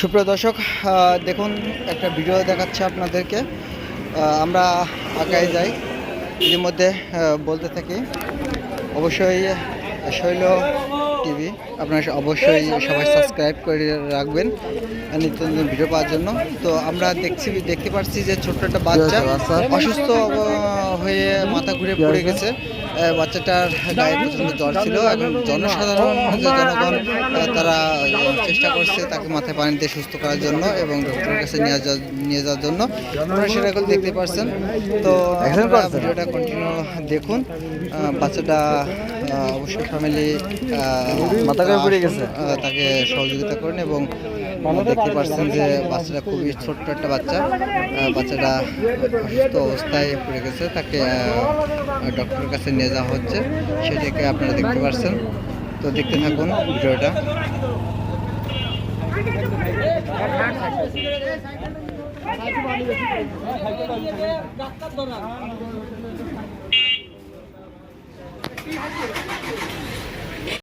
সুপ্রিয় দর্শক দেখুন একটা ভিডিও দেখাচ্ছে আপনাদেরকে। আমরা আগায় যাই। ইতিমধ্যে বলতে থাকি অবশ্যই শৈল টিভি আপনারা অবশ্যই সবাই সাবস্ক্রাইব করে রাখবেন নিত্য নতুন ভিডিও পাওয়ার জন্য। তো আমরা দেখছি দেখতে পাচ্ছি যে ছোট্ট একটা বাচ্চা অসুস্থ হয়ে মাথা ঘুরে পড়ে গেছে। বাচ্চাটার গায়ে প্রচণ্ড জ্বর ছিল এবং জনসাধারণ যে জনগণ তারা চেষ্টা করছে তাকে মাথায় পানি দিয়ে সুস্থ করার জন্য এবং ডক্টরের কাছে নিয়ে যাওয়ার নিয়ে যাওয়ার জন্য। আপনারা সেটা দেখতে পারছেন। তো ভিডিওটা কন্টিনিউ দেখুন। বাচ্চাটা অবশ্যই ফ্যামিলি মাথা পড়ে গেছে। তাকে সহযোগিতা করেন এবং দেখতে পাচ্ছেন যে বাচ্চাটা খুবই ছোট্ট একটা বাচ্চা। বাচ্চাটা অসুস্থ অবস্থায় পড়ে গেছে। তাকে ডক্টরের কাছে নিয়ে যাওয়া হচ্ছে। সেটাকে আপনারা দেখতে পাচ্ছেন তো দেখতে থাকুন ভিডিওটা। ডাক্তার